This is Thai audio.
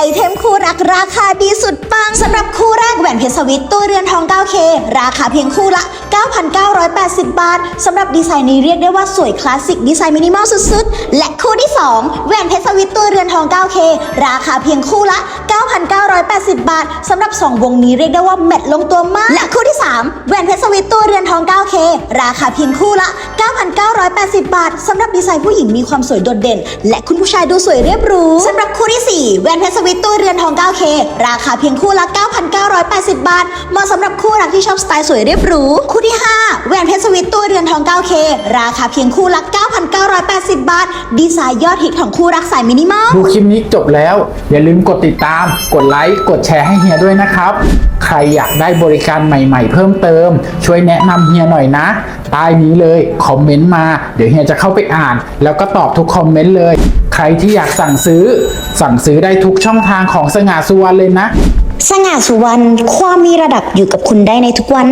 ไอเทมคู่รักราคาดีสุดปังสำหรับคู่แรกแหวนเพชรสวิตตัวเรือนทอง 9K ราคาเพียงคู่ละ 9,980 บาทสำหรับดีไซน์นี้เรียกได้ว่าสวยคลาสสิกดีไซน์มินิมอลสุดๆ และคู่ที่ 2 แหวนเพชรสวิตตัวเรือนทอง 9K ราคาเพียงคู่ละ 9,980 บาทสำหรับ 2 วงนี้เรียกได้ว่าแมทลงตัวมาก และคู่ที่ 3 แหวนเพชรสวิตตัวเรือนทอง 9K ราคาเพียงคู่ละ 9,980 บาทสำหรับดีไซน์ผู้หญิงมีความสวยโดดเด่น และคุณผู้ชายดูสวยเรียบรูสำหรับคู่ที่ 4 แวนเพชรสวิตตัวเรือนทอง 9K ราคาเพียงคู่ละ 9,980 บาท เหมาะสำหรับคู่รักที่ชอบสไตล์สวยเรียบรู้ คู่ที่ 5 แวนเพชรสวิตตัวเรือนทอง 9K ราคาเพียงคู่ละ 9,980 ดีไซน์ยอดฮิตของคู่รักสายมินิมอล ดูคลิปนี้จบแล้ว อย่าลืมกดติดตาม กดไลค์ กดแชร์ให้เฮียด้วยนะครับ ใครอยากได้บริการใหม่ๆ เพิ่มเติม ช่วยแนะนำเฮียหน่อยนะใต้นี้เลยคอมเมนต์มา เดี๋ยวเฮียจะเข้าไปอ่าน แล้วก็ตอบทุกคอมเมนต์เลย ใครที่อยากสั่งซื้อ สั่งซื้อได้ทุกช่องทางของสง่าสุวรรณเลยนะ สง่าสุวรรณความมีระดับอยู่กับคุณได้ในทุกวัน